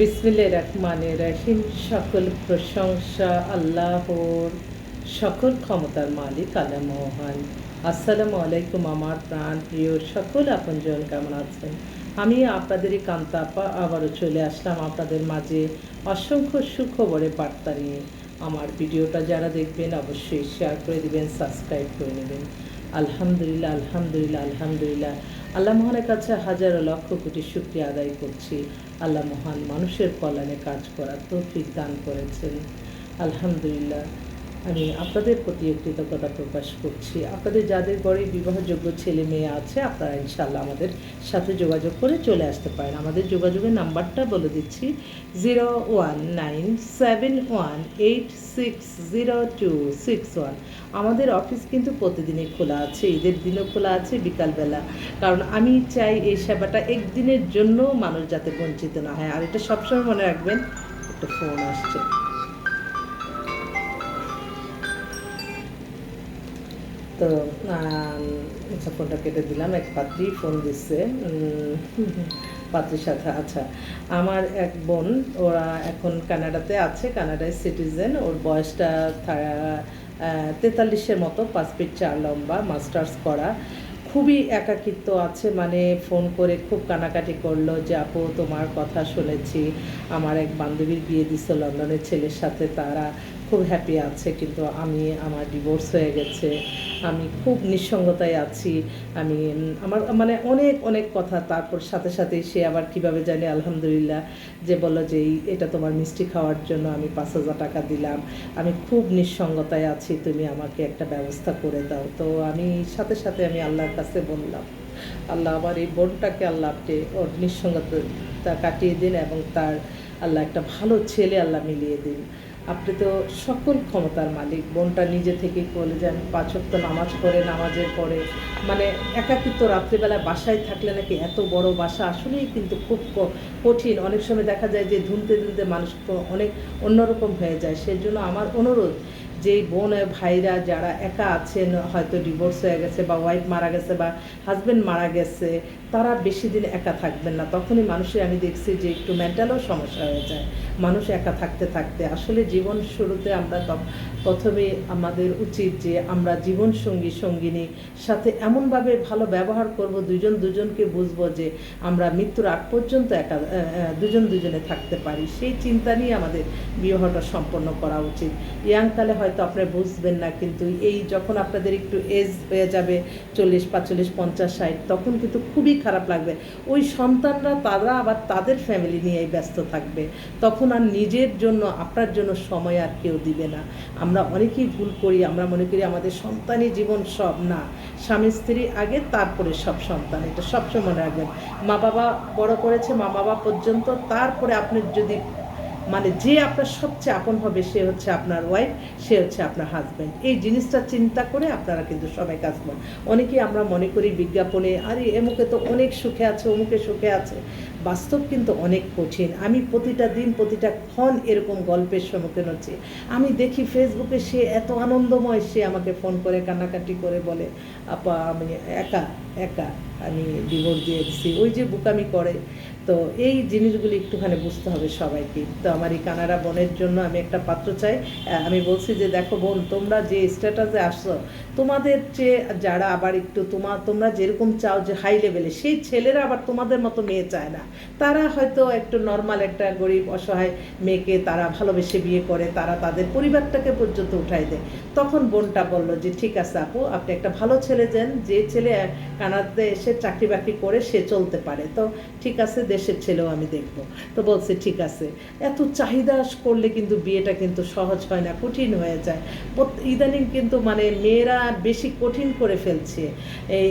বিসমিল্লাহ রহমানে রহিম। সকল প্রশংসা আল্লাহর। সকল ক্ষমতার মালিক আল্লাহ মহান। আসসালামু আলাইকুম আমার প্রাণ প্রিয় সকল আপনজন কেমন আছেন? আমি আপনাদেরই কান্তা আপা আবারও চলে আসলাম আপনাদের মাঝে অসংখ্য সুখবরে বার্তা নিয়ে। আমার ভিডিওটা যারা দেখবেন অবশ্যই শেয়ার করে দেবেন সাবস্ক্রাইব করে নেবেন। আলহামদুলিল্লাহ আলহামদুলিল্লাহ আলহামদুলিল্লাহ। আল্লাহ মহানের কাছে হাজারো লক্ষ কোটি শুক্রিয়া আদায় করছি। আল্লাহ মহান মানুষের কল্যাণে কাজ করার তৌফিক দান করেছেন। আলহামদুলিল্লাহ। আমি আপনাদের প্রতি কৃতজ্ঞতা প্রকাশ করছি। আপনাদের যাদের ঘরে বিবাহযোগ্য ছেলে মেয়ে আছে, আপনারা ইনশাল্লাহ আমাদের সাথে যোগাযোগ করে চলে আসতে পারেন। আমাদের যোগাযোগের নাম্বারটা বলে দিচ্ছি, zero one nine seven one eight six zero two six one. আমাদের অফিস কিন্তু প্রতিদিনই খোলা আছে, ঈদের দিনও খোলা আছে, বিকালবেলা। কারণ আমি চাই এই সেবাটা একদিনের জন্য মানুষ যাতে বঞ্চিত না হয়। আর এটা সবসময় মনে রাখবেন, একটা ফোন আসছে। তো ফোনটা কেটে দিলাম, এক পাত্রী ফোন দিচ্ছে। পাত্রীর সাথে আচ্ছা। আমার এক বোন, ওরা এখন কানাডাতে আছে, কানাডায় সিটিজেন ওর বয়সটা তেতাল্লিশের মতো, পাঁচ ফিট চার লম্বা, মাস্টার্স করা। খুবই একাকিত্ব আছে মানে ফোন করে খুব কানাকাটি করল যে, আপু, তোমার কথা শুনেছি। আমার এক বান্ধবীর বিয়ে দিচ্ছে লন্ডনের ছেলের সাথে, তারা খুব হ্যাপি আছে, কিন্তু আমি আমার ডিভোর্স হয়ে গেছে, আমি খুব নিঃসঙ্গতায় আছি, আমি আমার মানে অনেক অনেক কথা, তারপর সাথে সাথে সে আবার কীভাবে জানি, আলহামদুলিল্লাহ, যে বলল যে এটা তোমার মিষ্টি খাওয়ার জন্য আমি পাঁচ হাজার টাকা দিলাম, আমি খুব নিঃসঙ্গতায় আছি, তুমি আমাকে একটা ব্যবস্থা করে দাও, তো আমি সাথে সাথে আমি আল্লাহর কাছে বললাম, আল্লাহ আমার এই বোনটাকে আল্লাহ আপনি ওর নিঃসঙ্গতা কাটিয়ে দিন এবং তার আল্লাহ একটা ভালো ছেলে আল্লাহ মিলিয়ে দিন আপনি তো সকল ক্ষমতার মালিক বোনটা নিজে থেকেই বলে যে আমি ওয়াক্ত নামাজ পড়ে, নামাজের পরে। মানে একাকিত্ব রাত্রিবেলা বাসায় থাকলে নাকি এত বড় বাসা, আসলেই কিন্তু খুব কঠিন। অনেক সময় দেখা যায় যে ধুনতে ধুনতে মানুষ অনেক অন্যরকম হয়ে যায়। সেই জন্য আমার অনুরোধ যেই বোন, ভাইরা যারা একা আছেন, হয়তো ডিভোর্স হয়ে গেছে বা ওয়াইফ মারা গেছে বা হাজব্যান্ড মারা গেছে, তারা বেশি দিন একা থাকবেন না। তখনই মানুষের আমি দেখছি যে একটু মেন্টালও সমস্যা হয়ে যায়। মানুষ একা থাকতে থাকতে, আসলে জীবন শুরুতে আমরা প্রথমে আমাদের উচিত যে আমরা জীবন সঙ্গী, সঙ্গিনী, সাথে এমনভাবে ভালো ব্যবহার করব দুজন দুজনকে বুঝব যে আমরা মৃত্যুর আগ পর্যন্ত একা দুজন দুজনে থাকতে পারি। সেই চিন্তা নিয়ে আমাদের বিবাহটা সম্পন্ন করা উচিত। ইয়াংকালে হয়তো আপনারা বুঝবেন না, কিন্তু এই যখন আপনাদের একটু এজ হয়ে যাবে, চল্লিশ, পাঁচচল্লিশ, পঞ্চাশ, ষাট, তখন কিন্তু খুবই খারাপ লাগবে। ওই সন্তানরা, তারা আবার তাদের ফ্যামিলি নিয়েই ব্যস্ত থাকবে। তখন আর নিজের জন্য, আপনার জন্য সময় আর কেউ দিবে না। আমরা অনেকেই ভুল করি, আমরা মনে করি আমাদের সন্তানই জীবন সব। না, স্বামী, স্ত্রী আগে, তারপরে সব সন্তান, এটা সবসময় রাখবেন। মা বাবা বড় করেছে মা বাবা পর্যন্ত, তারপরে আপনি যদি মানে যে আপনার সবচেয়ে আপন হবে, সে হচ্ছে আপনার ওয়াইফ সে হচ্ছে আপনার হাজব্যান্ড এই জিনিসটা চিন্তা করে আপনারা কিন্তু সবাই কাজ করেন। অনেকেই আমরা মনে করি বিজ্ঞাপনে, আরে, এমুকে তো অনেক সুখে আছে, অমুকে সুখে আছে। বাস্তব কিন্তু অনেক কঠিন। আমি প্রতিটা দিন প্রতিটা ক্ষণ এরকম গল্পের সম্মুখীন হচ্ছি। আমি দেখি ফেসবুকে সে এত আনন্দময়, সে আমাকে ফোন করে, কান্নাকাটি করে বলে, আপা, আমি একা একা আমি ডিভোর্স দিয়ে দিচ্ছি ওই যে বুকামি করে। তো এই জিনিসগুলি একটুখানি বুঝতে হবে সবাইকে। তো আমার এই কানাডা বোনের জন্য আমি একটা পাত্র চাই। আমি বলছি যে, দেখো বোন, তোমরা যে স্ট্যাটাসে আসছো, তোমাদের চেয়ে যারা আবার একটু তোমার তোমরা যেরকম চাও যে হাই লেভেলে সেই ছেলেরা আবার তোমাদের মতো মেয়ে চায় না। তারা হয়তো একটু নর্মাল একটা গরিব, অসহায় মেয়েকে তারা ভালোবেসে বিয়ে করে, তারা তাদের পরিবারটাকে পর্যন্ত উঠাই দেয়। তখন বোনটা বলল যে, ঠিক আছে আপু, আপনি একটা ভালো ছেলে দেন। যে ছেলে কানাডাতে এসে চাকরি বাকরি করে সে চলতে পারে। তো ঠিক আছে দেশের ছেলেও আমি দেখব। তো বলছে, ঠিক আছে। এত চাহিদা করলে কিন্তু বিয়েটা কিন্তু সহজ হয় না, কঠিন হয়ে যায়। ইদানিং কিন্তু মানে মেয়েরা বেশি কঠিন করে ফেলছে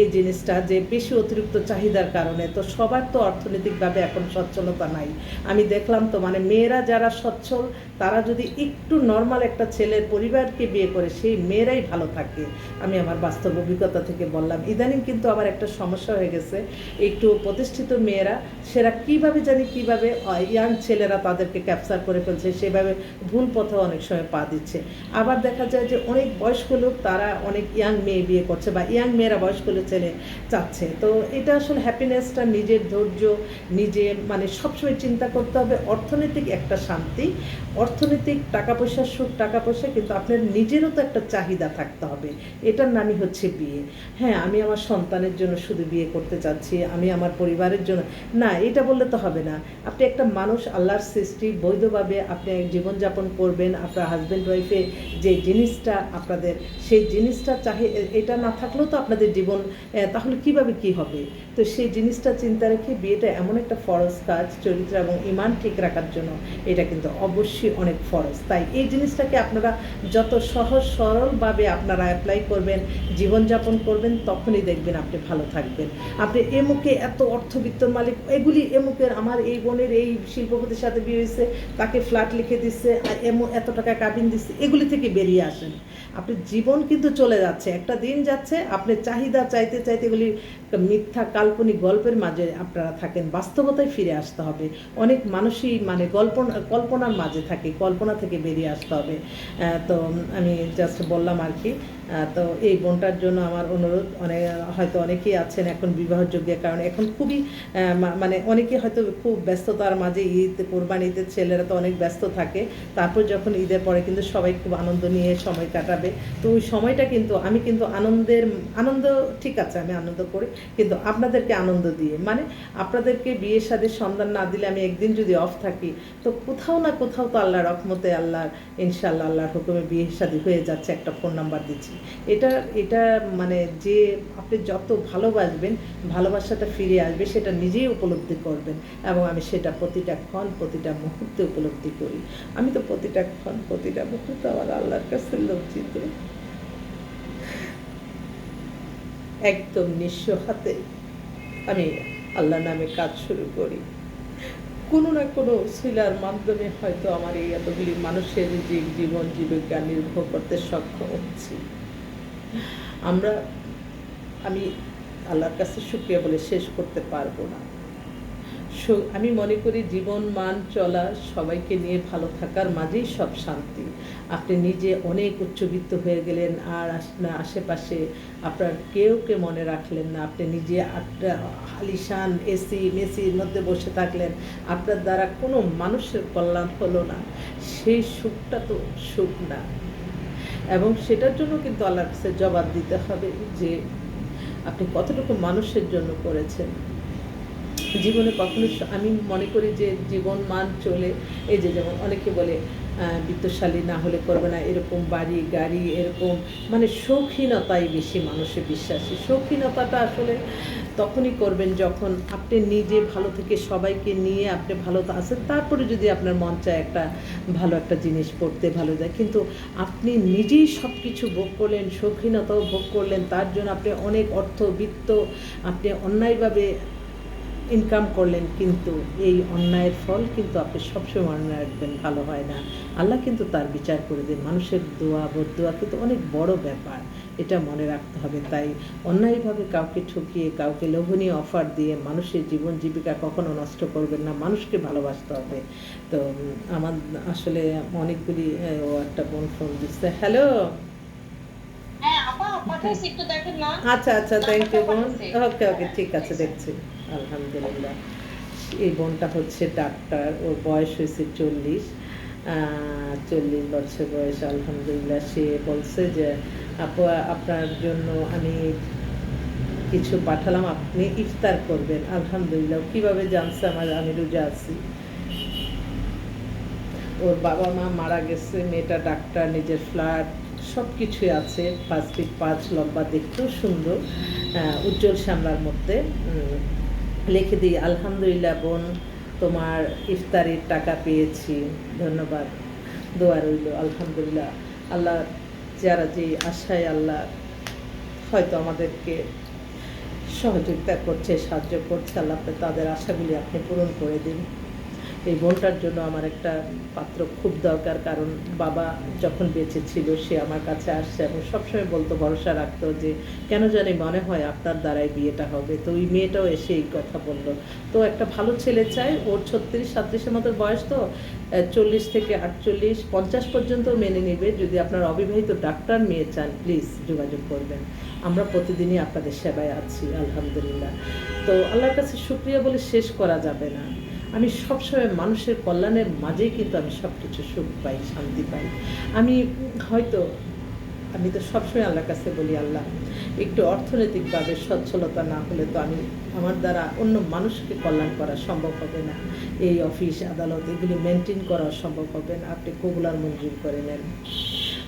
এই জিনিসটা যে বেশি অতিরিক্ত চাহিদার কারণে। তো সবার তো অর্থনৈতিকভাবে এখন সচ্ছলতা নাই। আমি দেখলাম তো মানে মেয়েরা যারা সচ্ছল, তারা যদি একটু নর্মাল একটা ছেলের পরিবারকে বিয়ে করে, সেই মেয়েরাই ভালো থাকে। আমি আমার বাস্তব অভিজ্ঞতা থেকে বললাম। ইদানিং কিন্তু আমার একটা সমস্যা হয়ে গেছে। একটু প্রতিষ্ঠিত মেয়েরা সেরা এরা কীভাবে জানি কীভাবে ইয়াং ছেলেরা তাদেরকে ক্যাপচার করে ফেলছে, সেভাবে ভুল পথে অনেক সময় পা দিচ্ছে। আবার দেখা যায় যে অনেক বয়স্ক লোক, তারা অনেক ইয়াং মেয়ে বিয়ে করছে বা ইয়াং মেয়েরা বয়স্ক ছেলে চাচ্ছে। তো এটা আসলে হ্যাপিনেসটা নিজের ধৈর্য, নিজে মানে সবসময় চিন্তা করতে হবে। অর্থনৈতিক একটা শান্তি, অর্থনৈতিক টাকা পয়সার সুখ টাকা পয়সা কিন্তু আপনার নিজেরও তো একটা চাহিদা থাকতে হবে। এটার নামই হচ্ছে বিয়ে। হ্যাঁ আমি আমার সন্তানের জন্য শুধু বিয়ে করতে চাচ্ছি, আমি আমার পরিবারের জন্য, না, এটা বললে তো হবে না। আপনি একটা মানুষ, আল্লাহর সৃষ্টি, বৈধভাবে আপনি জীবনযাপন করবেন, আপনার হাজব্যান্ড ওয়াইফে যে জিনিসটা আপনাদের, সেই জিনিসটা চাহে এটা না থাকলেও তো আপনাদের জীবন তাহলে কীভাবে কি হবে? তো সেই জিনিসটা চিন্তা রেখে বিয়েটা এমন একটা ফরজ কাজ, চরিত্র এবং ইমান ঠিক রাখার জন্য এটা কিন্তু অবশ্যই অনেক ফরজ। তাই এই জিনিসটাকে আপনারা যত সহজ, সরলভাবে আপনারা অ্যাপ্লাই করবেন, জীবনযাপন করবেন, তখনই দেখবেন আপনি ভালো থাকবেন। আপনি এ মুখে এত অর্থবিত্তর মালিক, এগুলি এমুকের আমার এই বোনের এই শিল্পপতির সাথে বিয়ে হয়েছে, তাকে ফ্ল্যাট লিখে দিচ্ছে, আর এমন এত টাকা কাবিন দিচ্ছে, এগুলি থেকে বেরিয়ে আসেন। আপনি জীবন কিন্তু চলে যাচ্ছে, একটা দিন যাচ্ছে, আপনি চাহিদা চাইতে চাইতে এগুলি মিথ্যা কাল্পনিক গল্পের মাঝে আপনারা থাকেন, বাস্তবতায় ফিরে আসতে হবে। অনেক মানুষই মানে কল্পনা কল্পনার মাঝে থাকে, কল্পনা থেকে বেরিয়ে আসতে হবে। তো আমি জাস্ট বললাম আর কি। তো এই বোনটার জন্য আমার অনুরোধ অনেক হয়তো অনেকেই আছেন এখন বিবাহযোগ্যের কারণ এখন খুবই মানে অনেকে হয়তো খুব ব্যস্ততার মাঝে ঈদ কোরবানি ঈদের ছেলেরা তো অনেক ব্যস্ত থাকে, তারপর যখন ঈদের পরে কিন্তু সবাই খুব আনন্দ নিয়ে সময় কাটাবে। তো ওই সময়টা কিন্তু, আমি কিন্তু আনন্দের, আনন্দ ঠিক আছে, আমি আনন্দ করি, কিন্তু আপনাদেরকে আনন্দ দিয়ে মানে আপনাদেরকে বিয়ের শাদীর সন্ধান না দিলে আমি একদিন যদি অফ থাকি, তো কোথাও না কোথাও তো আল্লাহ রহমতে আল্লাহর ইনশাল্লাহ আল্লাহর হুকুমে বিয়ের শাদী হয়ে যাচ্ছে, একটা ফোন নাম্বার দিচ্ছি। এটা এটা মানে যে আপনি যত ভালোবাসবেন, ভালোবাসাটা ফিরে আসবে, সেটা নিজেই উপলব্ধি করবেন এবং আমি সেটা প্রতিটা ক্ষণ, প্রতিটা মুহূর্তে উপলব্ধি করি। আমি তো প্রতিটা ক্ষণ, প্রতিটা মুহূর্তে আমার আল্লাহর কাছে লজ্জিত। একদম নিঃস্ব হাতে আমি আল্লাহ নামে কাজ শুরু করি। কোনো না কোনো শিলার মাধ্যমে হয়তো আমার এই এতগুলি মানুষের যে জীবন, জীবিকা নির্ভর করতে সক্ষম হচ্ছি। আমরা, আমি আল্লাহর কাছে শুক্রিয়া বলে শেষ করতে পারব না। আমি মনে করি জীবন, মান, চলা সবাইকে নিয়ে ভালো থাকার মাঝেই সব শান্তি। আপনি নিজে অনেক উচ্চবিত্ত হয়ে গেলেন, আর আশেপাশে আপনার কেউ কে মনে রাখলেন না। আপনি নিজে আলিশান এসি, মেসির মধ্যে বসে থাকলেন। আপনার দ্বারা কোনো মানুষের কল্যাণ হলো না। সেই সুখটা তো সুখ না। এবং সেটার জন্য কিন্তু আল্লাহর কাছে জবাব দিতে হবে যে আপনি কতটুকু মানুষের জন্য করেছেন। জীবনে কখনো আমি মনে করি যে জীবন মান চলে, এই যে যেমন অনেকে বলে বিত্তশালী না হলে করবে না। এরকম বাড়ি, গাড়ি, এরকম মানে শৌখিনতাই বেশি মানুষের বিশ্বাসী। শৌখিনতাটা আসলে তখনই করবেন যখন আপনি নিজে ভালো থেকে সবাইকে নিয়ে আপনি ভালো তো আছেন। তারপরে যদি আপনার মন চায় একটা ভালো একটা জিনিস পড়তে ভালো যায়। কিন্তু আপনি নিজেই সব কিছু ভোগ করলেন, শৌখিনতাও ভোগ করলেন, তার জন্য আপনি অনেক অর্থ, বিত্ত আপনি অন্যায়ভাবে ইনকাম করলেন কিন্তু এই অন্যায়ের ফল কিন্তু আপনি সবসময় মনে রাখবেন ভালো হয় না। আল্লাহ কিন্তু তার বিচার করে দেন। মানুষের দোয়া বদোয়া কিন্তু অনেক বড় ব্যাপার। এটা মনে রাখতে হবে। তাই অন্যায়ভাবে কাউকে ঠকিয়ে কাউকে লোভনীয় অফার দিয়ে মানুষের জীবন জীবিকা কখনো নষ্ট করবেন না। মানুষকে ভালোবাসতে হবে। তো আমার আসলে অনেকগুলি ও একটা বোন ফোন দিচ্ছে। হ্যালো হ্যাঁ আচ্ছা আচ্ছা থ্যাংক ইউ বোন। ওকে ওকে ঠিক আছে দেখছি। আলহামদুলিল্লাহ। এই বোনটা হচ্ছে ডাক্তার, ওর বয়স হয়েছে চল্লিশ। চল্লিশ বছর বয়স, আলহামদুলিল্লাহ। সে বলছে যে, আপু, আপনার জন্য আমি কিছু পাঠালাম, আপনি ইফতার করবেন। আলহামদুলিল্লাহ কীভাবে জানছে আমার, আমি রোজা আছি। ওর বাবা মা মারা গেছে, মেয়েটা ডাক্তার, নিজের ফ্ল্যাট সব কিছুই আছে। পাঁচ ফিট পাঁচ, লম্বা, দেখতেও সুন্দর উজ্জ্বল শ্যামলার মধ্যে। লিখে দিই, আলহামদুলিল্লাহ বোন, তোমার ইফতারির টাকা পেয়েছি, ধন্যবাদ, দোয়া রইল, আলহামদুলিল্লাহ। আল্লাহ যারা যে আশায় আল্লাহ হয়তো আমাদেরকে সহযোগিতা করছে, সাহায্য করছে, আল্লাহ তাদের আশাগুলি আপনি পূরণ করে দিন। এই বোনটার জন্য আমার একটা পাত্র খুব দরকার, কারণ বাবা যখন বেঁচে ছিল, সে আমার কাছে আসছে এবং সবসময় বলতো, ভরসা রাখতো যে কেন জানি মনে হয় আপনার দ্বারাই বিয়েটা হবে। তো ওই মেয়েটাও এসে এই কথা বলল। তো একটা ভালো ছেলে চাই, ওর ছত্রিশ সাতত্রিশের মতো বয়স তো চল্লিশ থেকে আটচল্লিশ, পঞ্চাশ পর্যন্ত মেনে নেবে। যদি আপনার অবিবাহিত ডাক্তার মেয়ে চান, প্লিজ যোগাযোগ করবেন। আমরা প্রতিদিনই আপনাদের সেবায় আছি, আলহামদুলিল্লাহ। তো আল্লাহর কাছে শুক্রিয়া বলে শেষ করা যাবে না। আমি সবসময় মানুষের কল্যাণের মাঝেই কিন্তু আমি সব কিছু সুখ পাই, শান্তি পাই। আমি হয়তো, আমি তো সবসময় আল্লাহর কাছে বলি, আল্লাহ, একটু অর্থনৈতিকভাবে সচ্ছলতা না হলে তো আমি আমার দ্বারা অন্য মানুষকে কল্যাণ করা সম্ভব হবে না। এই অফিস, আদালত, এগুলি মেনটেন করা সম্ভব হবে না। আপনি কবুলার মঞ্জুর করে নেন।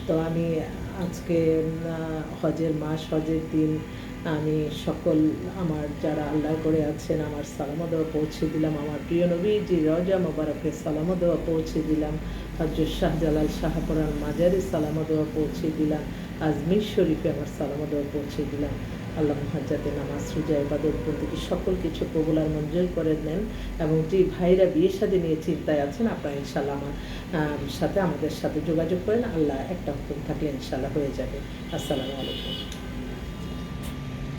তো আমি আজকে হজের মাস, হজের দিন আমি সকল আমার যারা আল্লাহ করে আছেন, আমার সালামো দেওয়া পৌঁছে দিলাম। আমার প্রিয় নবী যে রজা মোবারকের সালামো দেওয়া পৌঁছে দিলাম। হজরত শাহজালাল শাহপুরান মাজারে সালামো দেওয়া পৌঁছে দিলাম। আজমির শরীফে আমার সালামো দেওয়া পৌঁছে দিলাম। আল্লাহ মহাজাতে নামাজ, রোজা, ইবাদত বন্দিকে সকল কিছু কবুলার মঞ্জুর করে নেন এবং যে ভাইরা বিয়ে শাদী নিয়ে চিন্তায় আছেন, আপনারা ইনশাল্লাহ আমার সাথে আমাদের সাথে যোগাযোগ করেন। আল্লাহ একটা হুকুম থাকলে ইনশাল্লাহ হয়ে যাবে। আসসালামু আলাইকুম।